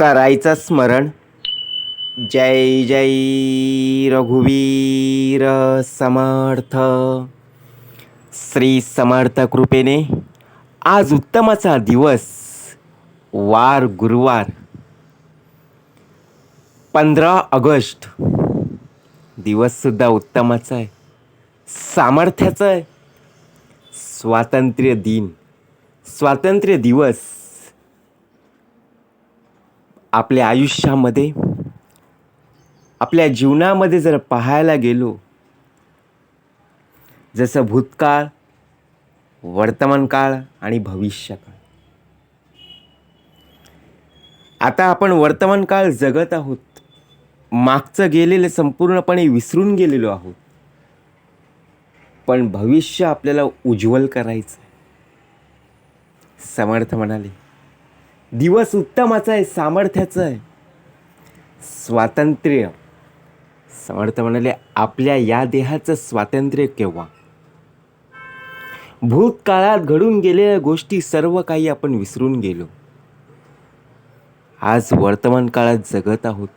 करायचं स्मरण. जय जय रघुवीर समर्थ. श्री समर्थ कृपेने आज उत्तमाचा दिवस वार गुरुवार. पंधरा ऑगस्ट दिवससुद्धा उत्तमाचा आहे. सामर्थ्याचा आहे. स्वातंत्र्य दिन. स्वातंत्र्य दिवस. आपल्या आयुष्यामध्ये आपल्या जीवनामध्ये जर पाहायला गेलो जसं भूतकाळ वर्तमानकाळ आणि भविष्यकाळ. आता आपण वर्तमानकाळ जगत आहोत. मागचं गेलेलं संपूर्णपणे विसरून गेलेलो आहोत. पण भविष्य आपल्याला उज्ज्वल करायचं समर्थ म्हणाले. दिवस उत्तमाचा आहे सामर्थ्याचं आहे. स्वातंत्र्य. समर्थ म्हणाले आपल्या या देहाचं स्वातंत्र्य केव्हा? भूतकाळात घडून गेलेल्या गोष्टी सर्व काही आपण विसरून गेलो. आज वर्तमान काळात जगत आहोत.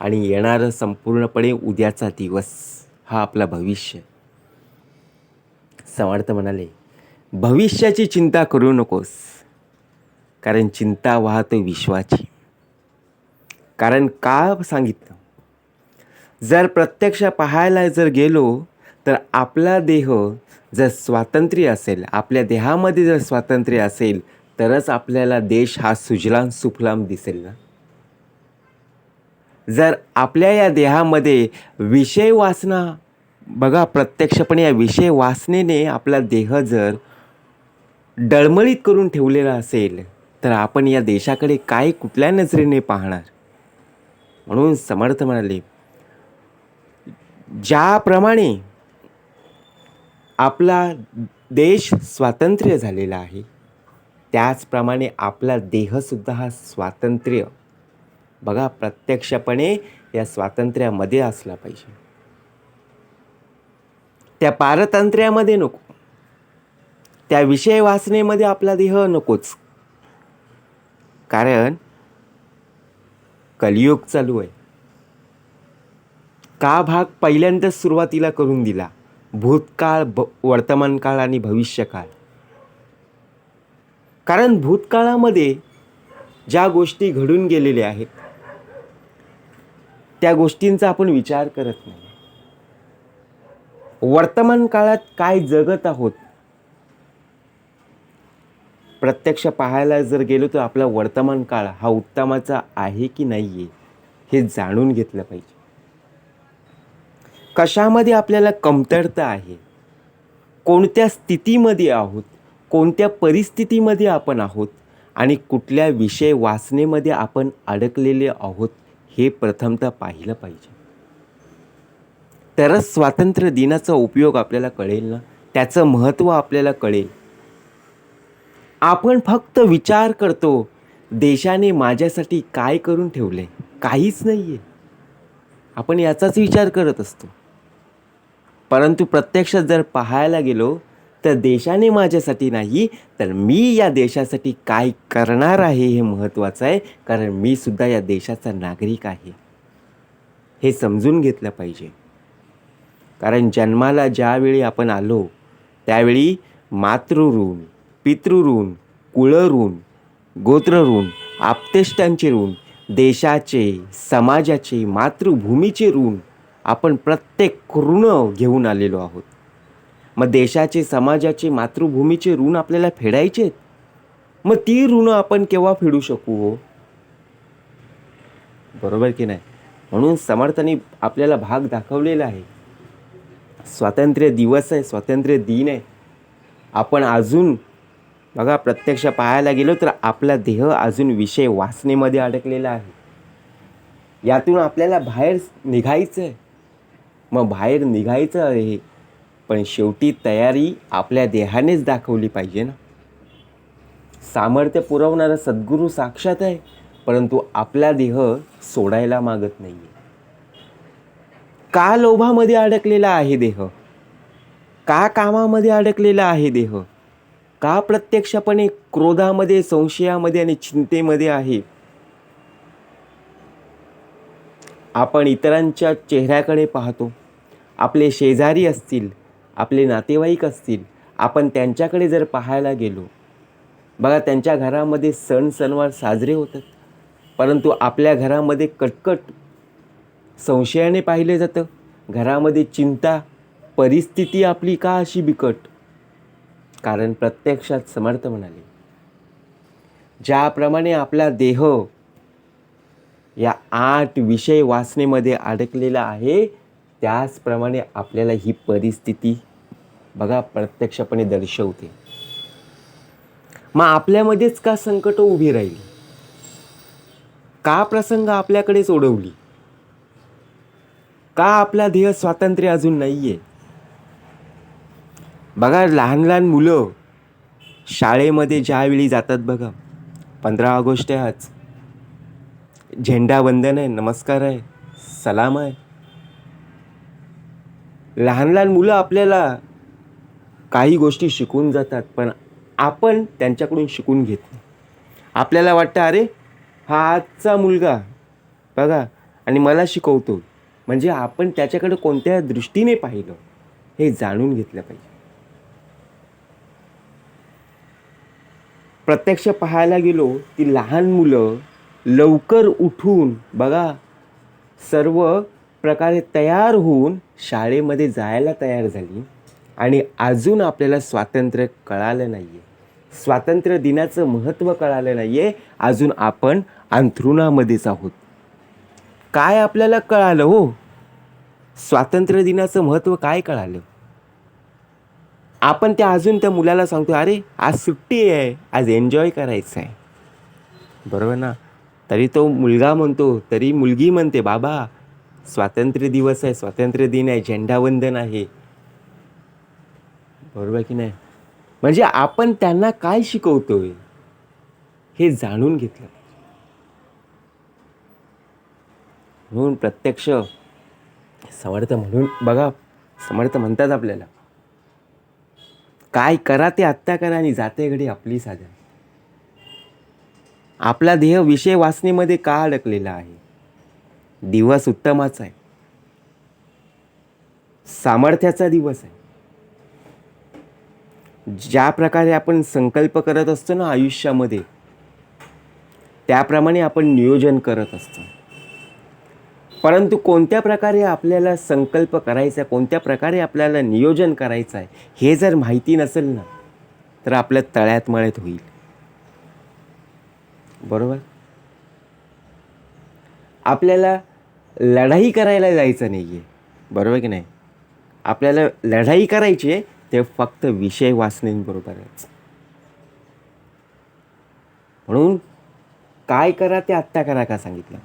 आणि येणारं संपूर्णपणे उद्याचा दिवस हा आपला भविष्य. समर्थ म्हणाले भविष्याची चिंता करू नकोस. कारण चिंता वाहते विश्वाची. कारण का सांगितलं? जर प्रत्यक्ष पाहायला जर गेलो तर आपला देह जर स्वातंत्र्य असेल आपल्या देहामध्ये जर स्वातंत्र्य असेल तरच आपल्याला देश हा सुजलाम सुफलाम दिसेल ना? जर आपल्या या देहामध्ये विषय वासना बघा प्रत्यक्षपणे या विषय वासनेने आपला देह जर डळमळीत करून ठेवलेला असेल तर आपण या देशाकडे काय कुठल्या नजरेने पाहणार? म्हणून समर्थ म्हणाले ज्याप्रमाणे आपला देश स्वातंत्र्य झालेला आहे त्याचप्रमाणे आपला देहसुद्धा हा स्वातंत्र्य. बघा प्रत्यक्षपणे या स्वातंत्र्यामध्ये असला पाहिजे. त्या पारतंत्र्यामध्ये नको. त्या विषय वाचनेमध्ये आपला देह नकोच. कारण कलियुग चालू आहे. का भाग पहिल्यांदाच सुरुवातीला करून दिला? भूतकाळ भ वर्तमान काळ आणि भविष्यकाळ. कारण भूतकाळामध्ये ज्या गोष्टी घडून गेलेल्या आहेत त्या गोष्टींचा आपण विचार करत नाही. वर्तमान काळात काय जगत आहोत प्रत्यक्ष पाहायला जर गेलो तर आपला वर्तमान काळ हा उत्तमाचा आहे की नाही आहे हे जाणून घेतलं पाहिजे. कशामध्ये आपल्याला कमतरता आहे? कोणत्या स्थितीमध्ये आहोत? कोणत्या परिस्थितीमध्ये आपण आहोत? आणि कुठल्या विषय वाचनेमध्ये आपण अडकलेले आहोत हे प्रथमतः पाहिलं पाहिजे. तरच स्वातंत्र्य दिनाचा उपयोग आपल्याला कळेल ना? त्याचं महत्त्व आपल्याला कळेल. आपण फक्त विचार करतो देशाने माझ्यासाठी काय करून ठेवले काहीच नाही आहे आपण याचाच विचार करत असतो. परंतु प्रत्यक्षात जर पाहायला गेलो तर देशाने माझ्यासाठी नाही तर मी या देशासाठी काय करणार आहे हे महत्त्वाचं आहे कारण मी सुद्धा या देशाचा नागरिक आहे. हे समजून घेतलं पाहिजे. कारण जन्माला ज्यावेळी आपण आलो त्यावेळी मातृऋण पितृऋण कुळऋण गोत्रऋण आप्तेष्टांचे ऋण देशाचे समाजाचे मातृभूमीचे ऋण आपण प्रत्येक ऋण घेऊन आलेलो आहोत. मग देशाचे समाजाचे मातृभूमीचे ऋण आपल्याला फेडायचे आहेत? मग ती ऋण आपण केव्हा फेडू शकू हो? बरोबर की नाही? म्हणून समर्थाने आपल्याला भाग दाखवलेला आहे. स्वातंत्र्य दिवस आहे स्वातंत्र्य दिन आहे. आपण अजून बघा प्रत्यक्ष पाहायला गेलो तर आपला देह अजून विषय वाचनेमध्ये अडकलेला आहे. यातून आपल्याला बाहेर निघायचं आहे मग बाहेर निघायचं आहे पण शेवटी तयारी आपल्या देहानेच दाखवली पाहिजे ना. सामर्थ्य पुरवणारा सद्गुरू साक्षात आहे परंतु आपला देह सोडायला मागत नाही आहे का लोभामध्ये अडकलेला आहे देह? का कामामध्ये अडकलेला आहे देह? का प्रत्यक्षपणे क्रोधामध्ये संशयामध्ये आणि चिंतेमध्ये आहे? आपण इतरांच्या चेहऱ्याकडे पाहतो. आपले शेजारी असतील आपले नातेवाईक असतील आपण त्यांच्याकडे जर पाहायला गेलो. बघा त्यांच्या घरामध्ये सण सणवार साजरे होतात. परंतु आपल्या घरामध्ये कटकट संशयाने पाहिले जातं. घरामध्ये चिंता परिस्थिती आपली का अशी बिकट? कारण प्रत्यक्षात समर्थ म्हणाले. ज्याप्रमाणे आपला देह या आठ विषय वासनेमध्ये अडकलेला आहे त्याचप्रमाणे आपल्याला ही परिस्थिती बघा प्रत्यक्षपणे दर्शवते. मग आपल्यामध्येच का संकट उभी राहिली? का प्रसंग आपल्याकडे सोडवली का आपला ध्येय स्वातंत्र्य अजून नाही आहे बघा लहान लहान मुलं शाळेमध्ये ज्यावेळी जातात बघा पंधरा ऑगस्ट आहे आज. झेंडा वंदन आहे नमस्कार आहे सलाम आहे. लहान लहान मुलं आपल्याला काही गोष्टी शिकून जातात पण आपण त्यांच्याकडून शिकून घेत नाही. आपल्याला वाटतं अरे हा आजचा मुलगा बघा आणि मला शिकवतो. म्हणजे आपण त्याच्याकडे कोणत्या दृष्टीने पाहिलं हे जाणून घेतलं पाहिजे. प्रत्यक्ष पाहायला गेलो ती लहान मुलं लवकर उठून बघा सर्व प्रकारे तयार होऊन शाळेमध्ये जायला तयार झाली. आणि अजून आपल्याला स्वातंत्र्य कळालं नाही आहे स्वातंत्र्य दिनाचं महत्त्व कळालं नाही आहे अजून आपण अंथरुणामध्येच आहोत. काय आपल्याला कळालं हो? स्वातंत्र्य दिनाचं महत्त्व काय कळालं? आपण त्या अजून त्या मुलाला सांगतो अरे आज सुट्टी आहे आज एन्जॉय करायचं आहे. बरोबर ना? तरी तो मुलगा म्हणतो तरी मुलगी म्हणते बाबा स्वातंत्र्य दिवस आहे स्वातंत्र्य दिन आहे झेंडावंदन आहे. बरोबर की नाही? म्हणजे आपण त्यांना काय शिकवतोय हे जाणून घेतलं म्हणून प्रत्यक्ष समर्थ म्हणून बघा समर्थ म्हणतात आपल्याला. काय करा ते आत्ता करा आणि जाते घडी आपली साध्या आपला देह विषय वाचनेमध्ये का अडकलेला आहे? दिवस उत्तमाचा आहे. सामर्थ्याचा दिवस आहे. ज्या प्रकारे आपण संकल्प करत असतो ना आयुष्यामध्ये त्याप्रमाणे आपण नियोजन करत असतो. परंतु कोणत्या प्रकारे आपल्याला संकल्प करायचा आहे कोणत्या प्रकारे आपल्याला नियोजन करायचं आहे हे जर माहिती नसेल ना तर आपल्या तळ्यात मळ्यात होईल. बरोबर? आपल्याला लढाई करायला जायचं नाही आहे बरोबर की नाही? आपल्याला लढाई करायची आहे ते फक्त विषय वाचण्याबरोबरच. म्हणून काय करा ते आत्ता करा का सांगितलं?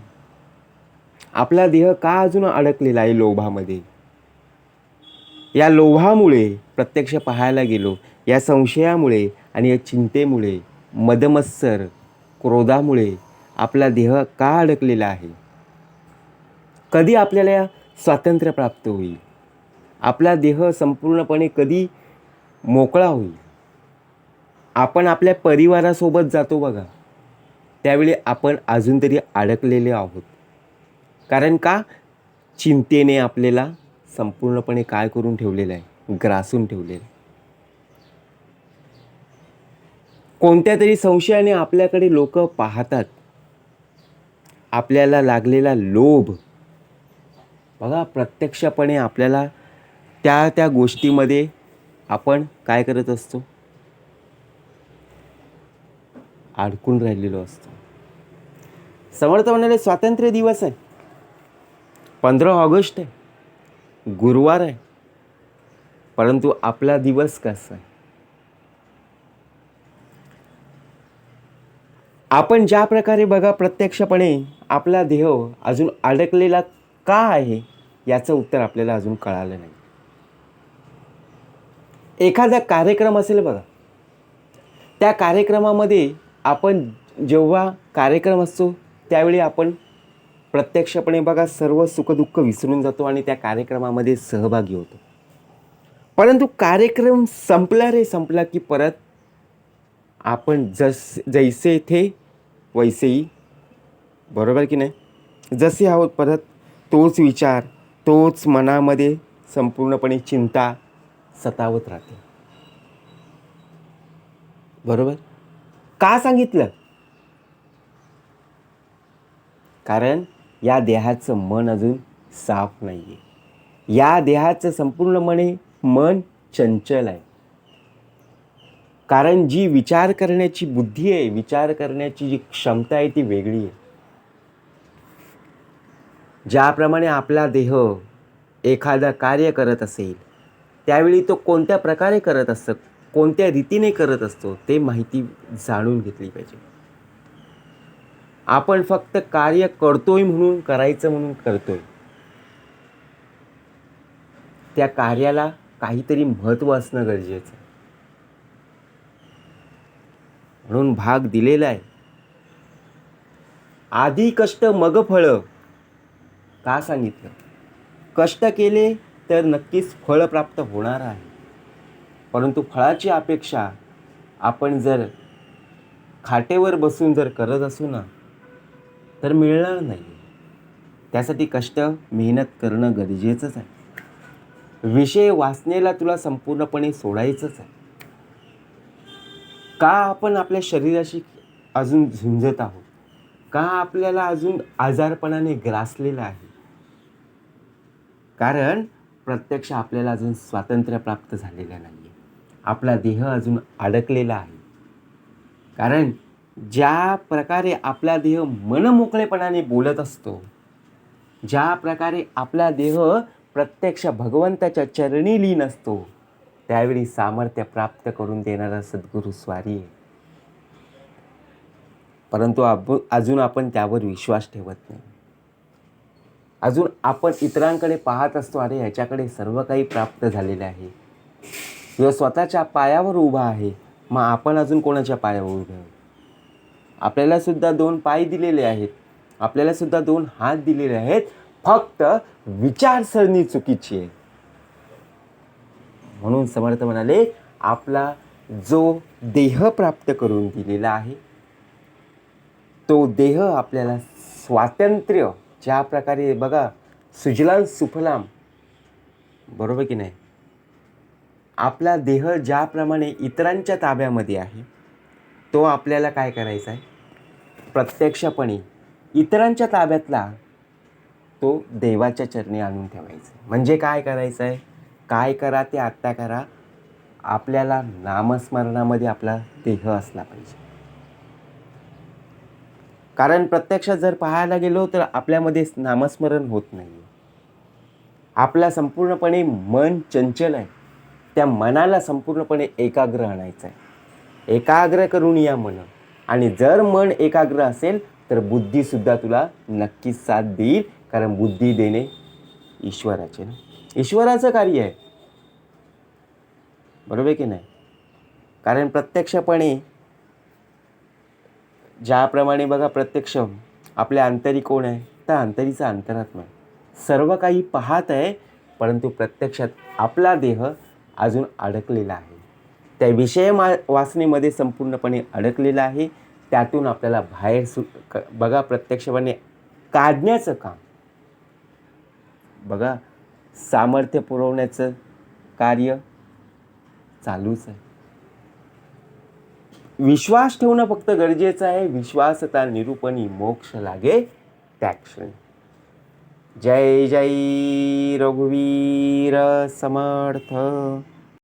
आपला देह का अजून अडकलेला आहे लोभामध्ये? या लोभामुळे प्रत्यक्ष पाहायला गेलो या संशयामुळे आणि या चिंतेमुळे मदमत्सर क्रोधामुळे आपला देह का अडकलेला आहे? कधी आपल्याला स्वातंत्र्य प्राप्त होईल? आपला देह संपूर्णपणे कधी मोकळा होईल? आपण आपल्या परिवारासोबत जातो बघा. त्यावेळी आपण अजून तरी अडकलेले आहोत. कारण का? चिंतेने आपल्याला संपूर्णपणे काय करून ठेवलेलं आहे? ग्रासून ठेवलेलं आहे. कोणत्या तरी संशयाने आपल्याकडे लोक पाहतात. आपल्याला लागलेला लोभ. बघा प्रत्यक्षपणे आपल्याला त्या त्या गोष्टीमध्ये आपण काय करत असतो? अडकून राहिलेलो असतो. समर्थ म्हणाले स्वातंत्र्य दिवस आहे. पंधरा ऑगस्ट आहे. गुरुवार आहे. परंतु आपला दिवस कसा आहे? आपण ज्या प्रकारे बघा प्रत्यक्षपणे आपला देह अजून अडकलेला का आहे याचं उत्तर आपल्याला अजून कळालं नाही. एखादा कार्यक्रम असेल बघा. त्या कार्यक्रमामध्ये आपण जेव्हा कार्यक्रम असतो त्यावेळी आपण प्रत्यक्षपणे बघा सर्व सुखदुःख विसरून जातो आणि त्या कार्यक्रमामध्ये सहभागी होतो. परंतु कार्यक्रम संपला रे संपला की परत आपण जस जैसे थे वैसेही बरोबर की नाही? जसे आहोत परत तोच विचार तोच मनामध्ये संपूर्णपणे चिंता सतावत राहते. बरोबर? का सांगितलं? कारण या देहाचं मन अजून साफ नाही आहे या देहाचं संपूर्णपणे मन चंचल आहे. कारण जी विचार करण्याची बुद्धी आहे विचार करण्याची जी क्षमता आहे ती वेगळी आहे. ज्याप्रमाणे आपला देह एखादं कार्य करत असेल त्यावेळी तो कोणत्या प्रकारे करत असतं कोणत्या रीतीने करत असतो ते माहिती जाणून घेतली पाहिजे. आपण फक्त कार्य करतोय म्हणून करायचं म्हणून करतोय. त्या कार्याला काहीतरी महत्त्व असणं गरजेचं आहे. म्हणून भाग दिलेला आहे. आधी कष्ट मग फळं. का सांगितलं? कष्ट केले तर नक्कीच फळ प्राप्त होणार आहे. परंतु फळाची अपेक्षा आपण जर खाटेवर बसून जर करत असू ना तर मिळणार नाही. त्यासाठी कष्ट मेहनत करणं गरजेचंच आहे. विषय वाचनेला तुला संपूर्णपणे सोडायचंच आहे. का आपण आपल्या शरीराशी अजून झुंजत आहोत? का आपल्याला अजून आजारपणाने ग्रासलेलं आहे? कारण प्रत्यक्ष आपल्याला अजून स्वातंत्र्य प्राप्त झालेलं नाही आहे आपला देह अजून अडकलेला आहे. कारण ज्या प्रकारे आपला देह मनमोकळेपणाने बोलत असतो ज्या प्रकारे आपला देह प्रत्यक्ष भगवंताच्या चरणी लीन असतो त्यावेळी सामर्थ्य प्राप्त करून देणारा सद्गुरू स्वारी आहे. परंतु आप अजून आपण त्यावर विश्वास ठेवत नाही. अजून आपण इतरांकडे पाहत असतो अरे ह्याच्याकडे सर्व काही प्राप्त झालेलं आहे. किंवा स्वतःच्या पायावर उभा आहे. मग आपण अजून कोणाच्या पायावर उभे आहोत? आपल्याला सुद्धा दोन पाय दिलेले आहेत. आपल्याला सुद्धा दोन हात दिलेले आहेत. फक्त विचारसरणी चुकीची आहे. म्हणून समर्थ म्हणाले आपला जो देह प्राप्त करून दिलेला आहे तो देह आपल्याला स्वातंत्र्य ज्या प्रकारे बघा सुजलाम सुफलाम बरोबर की नाही? आपला देह ज्याप्रमाणे इतरांच्या ताब्यामध्ये आहे तो आपल्याला काय करायचा आहे? प्रत्यक्षपणे इतरांच्या ताब्यातला तो देवाच्या चरणी आणून ठेवायचा. म्हणजे काय करायचं आहे काय करा ते आत्ता करा. आपल्याला नामस्मरणामध्ये आपला देह असला पाहिजे. कारण प्रत्यक्षात जर पाहायला गेलो तर आपल्यामध्ये नामस्मरण होत नाही. आपला संपूर्णपणे मन चंचल आहे. त्या मनाला संपूर्णपणे एकाग्र आणायचं आहे एकाग्र करून या मन. आणि जर मन एकाग्र असेल तर बुद्धीसुद्धा तुला नक्कीच साथ देईल. कारण बुद्धी देणे ईश्वराचे ना. ईश्वराचं कार्य आहे. बरोबर की नाही? कारण प्रत्यक्षपणे ज्याप्रमाणे बघा प्रत्यक्ष आपल्या अंतरी कोण आहे? तर अंतरीचा अंतरात्मा सर्व काही पाहत आहे परंतु प्रत्यक्षात आपला देह अजून अडकलेला आहे. त्या विषय मा वाचनेमध्ये संपूर्णपणे अडकलेला आहे. त्यातून आपल्याला बाहेर सु क बघा प्रत्यक्षपणे काढण्याचं काम. बघा सामर्थ्य पुरवण्याचं कार्य चालूच आहे. विश्वास ठेवणं फक्त गरजेचं आहे. विश्वासता निरूपणी मोक्ष लागे त्या क्षणी. जय जय रघुवीर समर्थ.